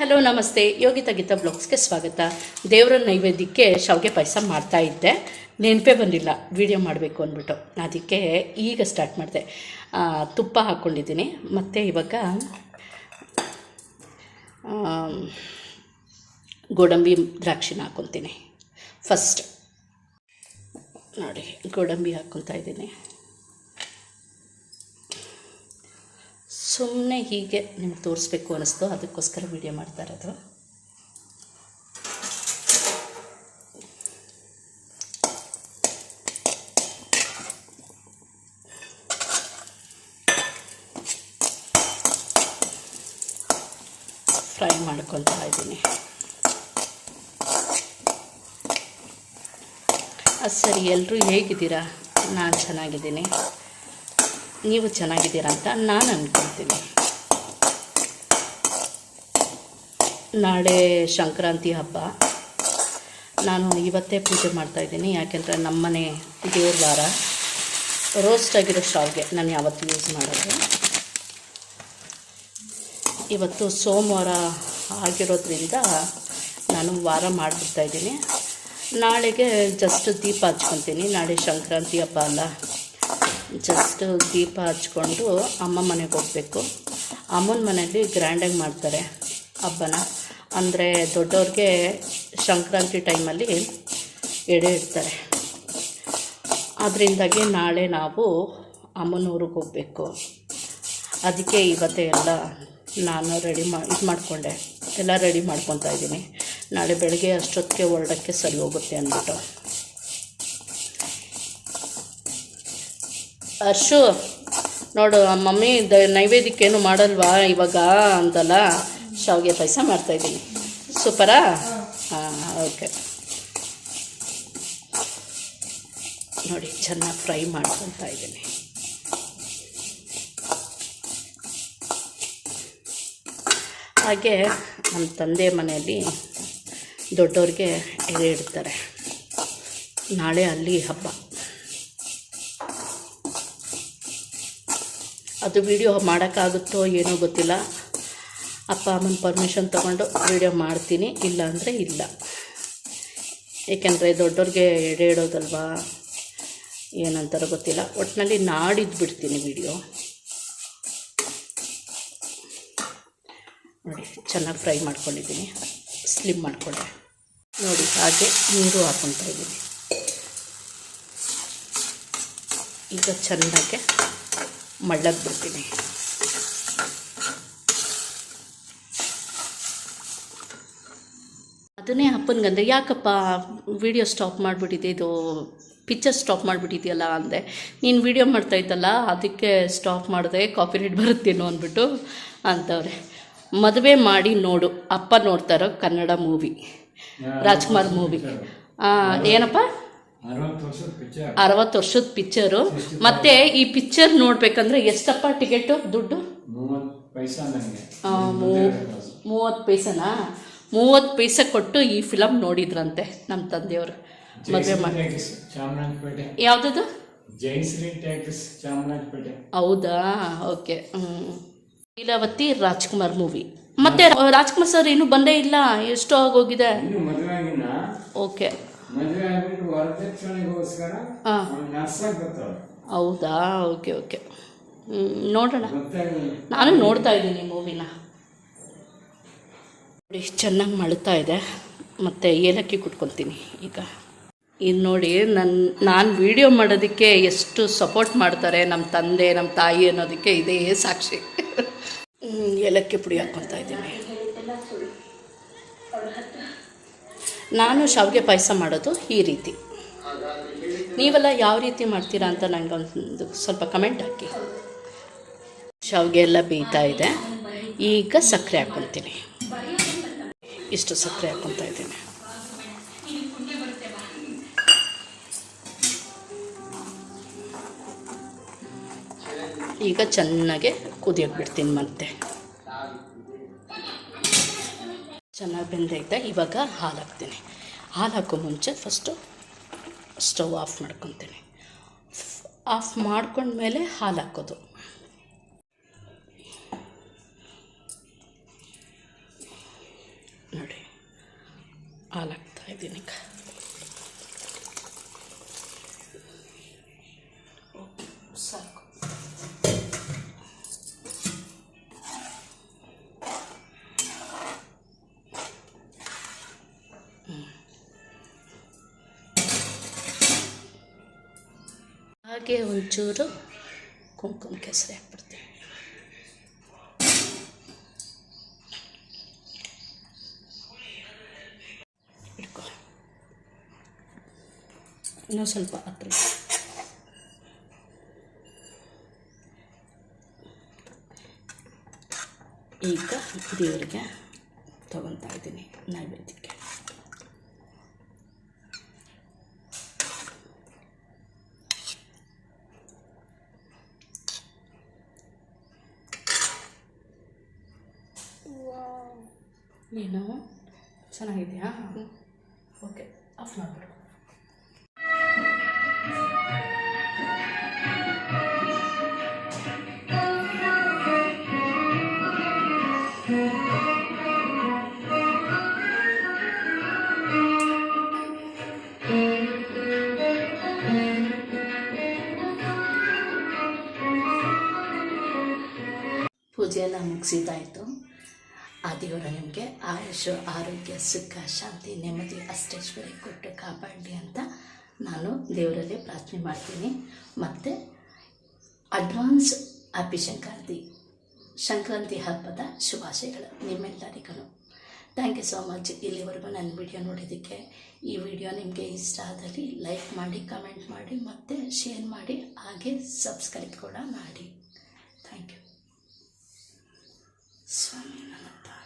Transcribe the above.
Hello, ನಮಸ್ತೆ. ಯೋಗಿತಾ ಗೀತಾ ಬ್ಲಾಗ್ಸ್ಗೆ ಸ್ವಾಗತ. ದೇವರ ನೈವೇದ್ಯಕ್ಕೆ ಶಾವಿಗೆ ಪಾಯಸ ಮಾಡ್ತಾ ಇದ್ದೆ. ನೆನಪೇ ಬಂದಿಲ್ಲ. ವಿಡಿಯೋ ಮಾಡಬೇಕು ಅಂದ್ಬಿಟ್ಟು. ಅದಕ್ಕೆ ಈಗ ಸ್ಟಾರ್ಟ್ ಮಾಡಿದೆ. ತುಪ್ಪ ಹಾಕ್ಕೊಂಡಿದ್ದೀನಿ. ಮತ್ತು ಇವಾಗ ಗೋಡಂಬಿ ದ್ರಾಕ್ಷಿನ ಹಾಕ್ಕೊತೀನಿ ಫಸ್ಟ್ ನೋಡಿ, ಗೋಡಂಬಿ ಹಾಕ್ಕೊತಾ ಇದ್ದೀನಿ. ಸುಮ್ಮನೆ ಹೀಗೆ ನಿಮ್ಗೆ ತೋರಿಸ್ಬೇಕು ಅನ್ನಿಸ್ತು. ಅದಕ್ಕೋಸ್ಕರ ವಿಡಿಯೋ ಮಾಡ್ತಾ ಇರೋದು. ಫ್ರೈ ಮಾಡ್ಕೊಳ್ತಾ ಇದ್ದೀನಿ. ಅದು ಸರಿ ಎಲ್ಲರೂ ಹೇಗಿದ್ದೀರಾ? ನಾನು ಚೆನ್ನಾಗಿದ್ದೀನಿ. ನೀವು ಚೆನ್ನಾಗಿದ್ದೀರಾ ಅಂತ ನಾನು ಅಂದ್ಕೊಳ್ತೀನಿ ನಾಳೆ ಸಂಕ್ರಾಂತಿ ಹಬ್ಬ. ನಾನು ಇವತ್ತೇ ಪೂಜೆ ಮಾಡ್ತಾಯಿದ್ದೀನಿ ಯಾಕೆಂದರೆ ನಮ್ಮನೆ ದೇವ್ರ ವಾರ. ರೋಸ್ಟ್ ಆಗಿರೋ ಶಾವ್ಗೆ ನಾನು ಯಾವತ್ತೂ ಯೂಸ್ ಮಾಡೋದು. ಇವತ್ತು ಸೋಮವಾರ ಆಗಿರೋದ್ರಿಂದ ನಾನು ವಾರ ಮಾಡಿಬಿಡ್ತಾಯಿದ್ದೀನಿ ನಾಳೆಗೆ ಜಸ್ಟ್ ದೀಪ ಹಚ್ಕೊತೀನಿ, ನಾಳೆ ಸಂಕ್ರಾಂತಿ ಹಬ್ಬ ಅಲ್ಲ. ಜಸ್ಟ್ ದೀಪ ಹಚ್ಕೊಂಡು ಅಮ್ಮ ಮನೆಗೆ ಹೋಗಬೇಕು. ಅಮ್ಮನ ಮನೆಯಲ್ಲಿ ಗ್ರ್ಯಾಂಡಾಗಿ ಮಾಡ್ತಾರೆ ಹಬ್ಬನ. ಅಂದರೆ ದೊಡ್ಡವ್ರಿಗೆ ಸಂಕ್ರಾಂತಿ ಟೈಮಲ್ಲಿ ಎಡೆ ಇಡ್ತಾರೆ. ಅದರಿಂದಾಗಿ ನಾಳೆ ನಾವು ಅಮ್ಮನ ಊರಿಗೆ ಹೋಗಬೇಕು. ಅದಕ್ಕೆ ಇವತ್ತೇ ಎಲ್ಲ ನಾನು ರೆಡಿ ಮಾ, ಇದು ಮಾಡಿಕೊಂಡೆ. ಎಲ್ಲ ರೆಡಿ ಮಾಡ್ಕೊತಾ ಇದ್ದೀನಿ. ನಾಳೆ ಬೆಳಗ್ಗೆ ಅಷ್ಟೊತ್ತಿಗೆ ಹೊರಡೋಕ್ಕೆ ಸರಿ ಹೋಗುತ್ತೆ ಅಂದ್ಬಿಟ್ಟು. ಅರ್ಶು ನೋಡು ಮಮ್ಮಿ ದ ನೈವೇದ್ಯಕ್ಕೇನು ಮಾಡಲ್ವಾ ಇವಾಗ ಅಂತಲ್ಲ? ಶಾವಿಗೆ ಪಾಯಸ ಮಾಡ್ತಾಯಿದ್ದೀನಿ ಸೂಪರಾ? ಹಾಂ, ಓಕೆ. ನೋಡಿ, ಚೆನ್ನಾಗಿ ಫ್ರೈ ಮಾಡ್ಕೊತಾ ಇದ್ದೀನಿ. ಹಾಗೆ ನಮ್ಮ ತಂದೆ ಮನೆಯಲ್ಲಿ ದೊಡ್ಡವ್ರಿಗೆ ಎಡೆ ಇಡ್ತಾರೆ. ನಾಳೆ ಅಲ್ಲಿ ಹಬ್ಬ. ಅದು ವಿಡಿಯೋ ಮಾಡೋಕ್ಕಾಗುತ್ತೋ ಏನೋ ಗೊತ್ತಿಲ್ಲ. ಅಪ್ಪ ಅಮ್ಮನ ಪರ್ಮಿಷನ್ ತೊಗೊಂಡು ವೀಡಿಯೋ ಮಾಡ್ತೀನಿ ಇಲ್ಲ ಅಂದರೆ ಇಲ್ಲ. ಏಕೆಂದರೆ ದೊಡ್ಡವ್ರಿಗೆ ಎಡೆ ಇಡೋದಲ್ವಾ, ಏನಂತಾರೋ ಗೊತ್ತಿಲ್ಲ. ಒಟ್ಟಿನಲ್ಲಿ ನಾಡಿದ್ದು ಬಿಡ್ತೀನಿ ವೀಡಿಯೋ ನೋಡಿ, ಚೆನ್ನಾಗಿ ಫ್ರೈ ಮಾಡ್ಕೊಂಡಿದ್ದೀನಿ. ಸ್ಲಿಮ್ ಮಾಡಿಕೊಂಡೆ. ನೋಡಿ, ಹಾಗೆ ನೀರು ಹಾಕ್ಕೊತಾ ಇದ್ದೀನಿ. ಈಗ ಚೆನ್ನಾಗೆ ಮಳ್ಳಕ್ಕೆ ಬಿಡ್ತೀನಿ. ಅದನ್ನೇ ಅಪ್ಪನಿಗಂದೆ ಯಾಕಪ್ಪ ವಿಡಿಯೋ ಸ್ಟಾಪ್ ಮಾಡಿಬಿಟ್ಟಿದೆ ಇದು ಪಿಕ್ಚರ್ ಸ್ಟಾಪ್ ಮಾಡಿಬಿಟ್ಟಿದೆಯಲ್ಲ ಅಂದೆ. ನೀನು ವಿಡಿಯೋ ಮಾಡ್ತಾಯಿದ್ದಲ್ಲ ಅದಕ್ಕೆ ಸ್ಟಾಪ್ ಮಾಡಿದೆ ಕಾಪಿರೈಟ್ ಬರುತ್ತೇನೋ ಅಂದ್ಬಿಟ್ಟು ಅಂತವ್ರೆ. ಮದುವೆ ಮಾಡಿ ನೋಡು, ಅಪ್ಪ ನೋಡ್ತಾರೋ ಕನ್ನಡ ಮೂವಿ ರಾಜ್ಕುಮಾರ್ ಮೂವಿ ಏನಪ್ಪ? ಅರವತ್ತು ವರ್ಷದ ಪಿಕ್ಚರ್ ಮತ್ತೆ ಈ ಪಿಕ್ಚರ್ ನೋಡ್ಬೇಕಂದ್ರೆ ಎಷ್ಟಪ್ಪ ಟಿಕೆಟು ದುಡ್ಡು? ಮೂವತ್ತು ಪೈಸನಾ? ಮೂವತ್ತು ಪೈಸೆ ಕೊಟ್ಟು ಈ ಫಿಲಮ್ ನೋಡಿದ್ರಂತೆ ನಮ್ಮ ತಂದೆಯವರು. ಮದುವೆ ಮಾಡಿ ಯಾವುದದು? ಹೌದಾ? ಓಕೆ. ಲೀಲಾವತಿ ರಾಜ್ಕುಮಾರ್ ಮೂವಿ ಮತ್ತೆ ರಾಜ್ಕುಮಾರ್ ಸರ್ ಇನ್ನೂ ಬಂದೇ ಇಲ್ಲ. ಎಷ್ಟೋ ಆಗೋಗಿದೆ. ಓಕೆ. ಮದುವೆ ಆಗ್ಬಿಟ್ಟು ವರದಕ್ಷಿಣೆಗೋಸ್ಕರ ಹಾಂ. ಒಂದು ನರ್ಸಾಗಿ ಬರ್ತಾವೆ ಹೌದಾ? Okay okay. ಹ್ಞೂ ನೋಡೋಣ. ನಾನು ನೋಡ್ತಾ ಇದ್ದೀನಿ ಮೂವಿನ. ನೋಡಿ ಚೆನ್ನಾಗಿ ಮಳ್ತಾ ಇದೆ. ಮತ್ತು ಏಲಕ್ಕಿ ಕುಟ್ಕೊತೀನಿ ಈಗ. ಇದು ನೋಡಿ ನನ್ನ ನಾನು ವೀಡಿಯೋ ಮಾಡೋದಕ್ಕೆ ಎಷ್ಟು ಸಪೋರ್ಟ್ ಮಾಡ್ತಾರೆ ನಮ್ಮ ತಂದೆ ನಮ್ಮ ತಾಯಿ ಅನ್ನೋದಕ್ಕೆ ಇದೇ ಸಾಕ್ಷಿ. ಏಲಕ್ಕಿ ಪುಡಿ ಹಾಕ್ಕೊತಾ ಇದ್ದೀನಿ. ನಾನು ಶಾವಿಗೆ ಪಾಯಸ ಮಾಡೋದು ಈ ರೀತಿ. ನೀವೆಲ್ಲ ಯಾವ ರೀತಿ ಮಾಡ್ತೀರಾ ಅಂತ ನನಗೆ ಒಂದು ಸ್ವಲ್ಪ ಕಮೆಂಟ್ ಹಾಕಿ. ಶಾವಿಗೆ ಎಲ್ಲ ಬೇಯ್ತಾ ಇದೆ. ಈಗ ಸಕ್ಕರೆ ಹಾಕ್ಕೊತೀನಿ ಇಷ್ಟು ಸಕ್ಕರೆ ಹಾಕ್ಕೊತಾ ಇದ್ದೀನಿ. ಈಗ ಚೆನ್ನಾಗೆ ಕುದಿಯೋಕೆ ಬಿಡ್ತೀನಿ ಮತ್ತೆ ಚೆನ್ನಾಗಿ ಬೆಂದೈತೆ ಇವಾಗ ಹಾಲು ಹಾಕ್ತೀನಿ ಹಾಲು ಹಾಕೋ ಮುಂಚೆ ಫಸ್ಟು ಸ್ಟವ್ ಆಫ್ ಮಾಡ್ಕೊತೀನಿ. ಆಫ್ ಮಾಡ್ಕೊಂಡ್ಮೇಲೆ ಹಾಲು ಹಾಕೋದು ನೋಡಿ ಹಾಲಾಗ್ತಾ ಇದ್ದೀನಿ ಹಾಗೆ ಒಂಚೂರು ಕುಂಕುಮ ಕೆಸರಿ ಹಾಕ್ಬಿಡ್ತೀನಿ. ಇನ್ನೂ ಸ್ವಲ್ಪ ಹತ್ರ ಈಗ ದೇವರಿಗೆ ತಗೊತಾ ಇದ್ದೀನಿ ನೈವೇದ್ಯಕ್ಕೆ. ಏನು ಚೆನ್ನಾಗಿದೆಯಾ ಓಕೆ ಆಫ್ ಮಾಡಿಬಿಡು. ಪೂಜೆ ಎಲ್ಲ ಮುಗಿಸಿದ್ದಾಯಿತು. ಆ ದೇವರ ನಿಮಗೆ ಆಯುಷು, ಆರೋಗ್ಯ, ಸುಖ, ಶಾಂತಿ, ನೆಮ್ಮದಿ ಅಷ್ಟೇಶ್ವರಿ ಕೊಟ್ಟು ಕಾಪಾಡಿ ಅಂತ ನಾನು ದೇವರಲ್ಲಿ ಪ್ರಾರ್ಥನೆ ಮಾಡ್ತೀನಿ. ಮತ್ತು ಅಡ್ವಾನ್ಸ್ ಹ್ಯಾಪಿ ಸಂಕ್ರಾಂತಿ ಸಂಕ್ರಾಂತಿ ಹಬ್ಬದ ಶುಭಾಶಯಗಳು ನಿಮ್ಮೆಲ್ಲರಿಗೂ. ಥ್ಯಾಂಕ್ ಯು ಸೋ ಮಚ್ ಇಲ್ಲಿವರೆಗೂ ನನ್ನ ವಿಡಿಯೋ ನೋಡಿದ್ದಕ್ಕೆ ಈ ವಿಡಿಯೋ ನಿಮಗೆ ಇಷ್ಟ ಆದಲ್ಲಿ ಲೈಕ್ ಮಾಡಿ, ಕಮೆಂಟ್ ಮಾಡಿ, ಮತ್ತು ಶೇರ್ ಮಾಡಿ, ಹಾಗೆ ಸಬ್ಸ್ಕ್ರೈಬ್ ಕೂಡ ಮಾಡಿ. Thank you Swimming in the dark.